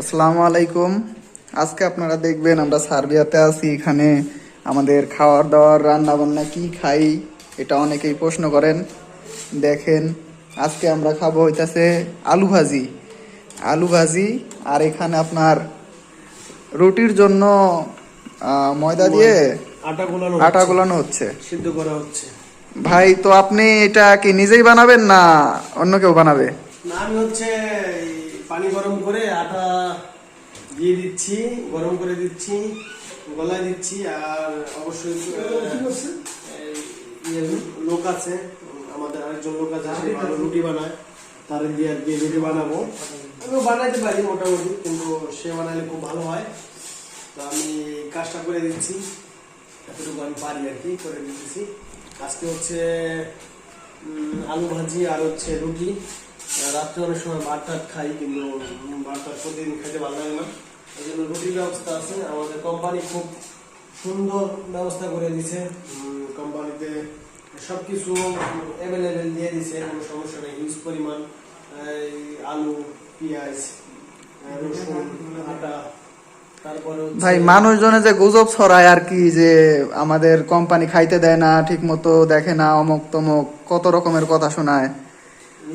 আসসালামু আলাইকুম। আজকে আপনারা দেখবেন আমরা সার্বিয়াতে আছি এখানে আমাদের খাওয়ার দাওয়ার রান্না বান্না কি খাই এটা অনেকেই প্রশ্ন করেন। দেখেন আজকে আমরা খাব হইতাছে আলু ভাজি। আলু ভাজি আর এখানে আপনার রুটির জন্য ময়দা দিয়ে আটা গোলানো আটা হচ্ছে, গোলানো হচ্ছে। সিদ্ধ করা হচ্ছে। ভাই তো আপনি এটা কি নিজেই বানাবেন না অন্য কেউ বানাবে? না আমি হচ্ছে পানি গরম করে আটা দিয়ে দিচ্ছি গরম করে দিচ্ছি গলায় দিচ্ছি আর অবশ্যই ইয়ে লোক আছে আমাদের আরেকজন লোক আছে ভালো রুটি বানায় তার দিয়ে আর কি রুটি বানাবো। আমিও বানাইতে পারি মোটামুটি কিন্তু সে বানাইলে খুব ভালো হয়। তো আমি কাজটা করে দিচ্ছি এতটুকু আমি পারি আর কি করে দিতেছি। আজকে হচ্ছে আলু ভাজি আর হচ্ছে রুটি। রাত্রে অনেক সময় ভাত টাত খাই কিন্তু ভাত প্রতিদিন খেতে ভালো লাগে না। এই জন্য রুটির ব্যবস্থা আছে। আমাদের কোম্পানি খুব সুন্দর ব্যবস্থা করে দিছে। কোম্পানিতে সবকিছু অ্যাভেলেবেল দিয়ে দিছে, কোনো সমস্যা নেই। হিউজ পরিমাণ আলু, পেঁয়াজ রসুন, আটা ভাই, মানুষজনে যে গুজব ছড়ায় আর কি, যে আমাদের কোম্পানি খাইতে দেয় না ঠিক মতো দেখে না অমুক তমুক কত রকমের কথা শোনায়।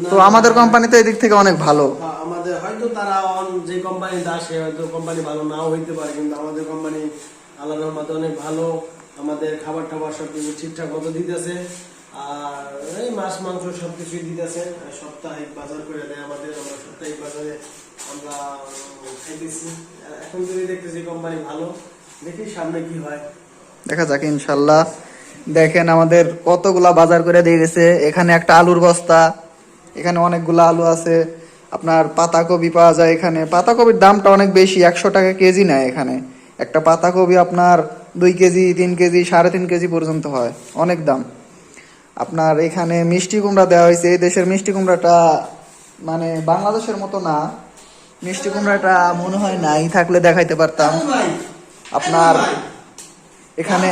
তো আমাদের না, কোম্পানি তো এদিক থেকে অনেক ভালো। হ্যাঁ, আমাদের হয়তো তারা অন- যে কোম্পানি আসে হয়তো কোম্পানি ভালো নাও হইতে পারে কিন্তু আমাদের কোম্পানি আল্লাহ রহমতে অনেক ভালো। আমাদের খাবার টাবার সবকিছু ঠিকঠাক মতো দিতেছে। আর এই মাছ মাংস সবকিছুই দিতেছে। আর সাপ্তাহিক বাজার করে দেয় আমাদের। আমরা সাপ্তাহিক বাজারে আমরা খাইতেছি। এখন যদি দেখতেছি কোম্পানি ভালো দেখি সামনে কি হয়। দেখা যাক ইনশাল্লাহ। দেখেন আমাদের কতগুলা বাজার করে দিয়ে গেছে। এখানে একটা আলুর বস্তা এখানে অনেকগুলা আলু আছে। আপনার পাতাকপি পাওয়া যায় এখানে। পাতাকপির দামটা অনেক বেশি একশো টাকা কেজি নেয় এখানে। একটা পাতাকপি আপনার দুই কেজি তিন কেজি সাড়ে তিন কেজি পর্যন্ত হয়। অনেক দাম। আপনার এখানে মিষ্টি কুমড়া দেওয়া হয়েছে। এই দেশের মিষ্টি কুমড়াটা মানে বাংলাদেশের মতো না। মিষ্টি কুমড়াটা মনে হয় নাই থাকলে দেখাইতে পারতাম। আপনার এখানে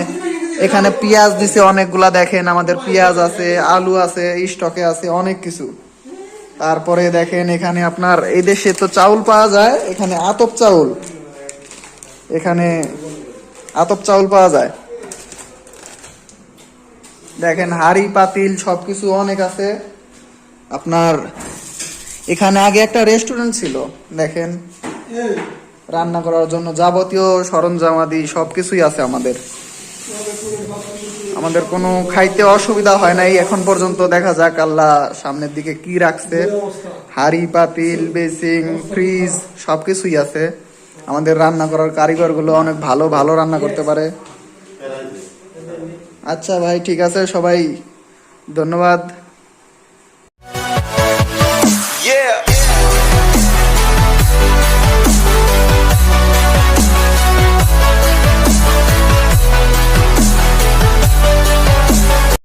এখানে পেঁয়াজ দিছে অনেকগুলা দেখেন আমাদের পেঁয়াজ আছে আলু আছে স্টকে আছে অনেক কিছু। তারপরে দেখেন এখানে আপনার, এই দেশে তো চাউল পাওয়া যায়, এখানে আতপ চাউল। এখানে আতপ চাউল পাওয়া যায়। দেখেন হাড়ি, পাতিল, সবকিছু অনেক আছে। আপনার, এখানে আগে একটা রেস্টুরেন্ট ছিল, দেখেন। রান্না করার জন্য যাবতীয় সরঞ্জামাদি সবকিছুই আছে আমাদের। আমাদের কোনো খাইতে অসুবিধা হয় নাই। এখন পর্যন্ত দেখা যাক আল্লাহ সামনের দিকে কি রাখছে। হাড়ি, পাতিল বেসিং ফ্রিজ সব কিছুই আছে। আমাদের রান্না করার কারিগরগুলো অনেক ভালো ভালো রান্না করতে পারে। আচ্ছা ভাই, ঠিক আছে, সবাই ধন্যবাদ।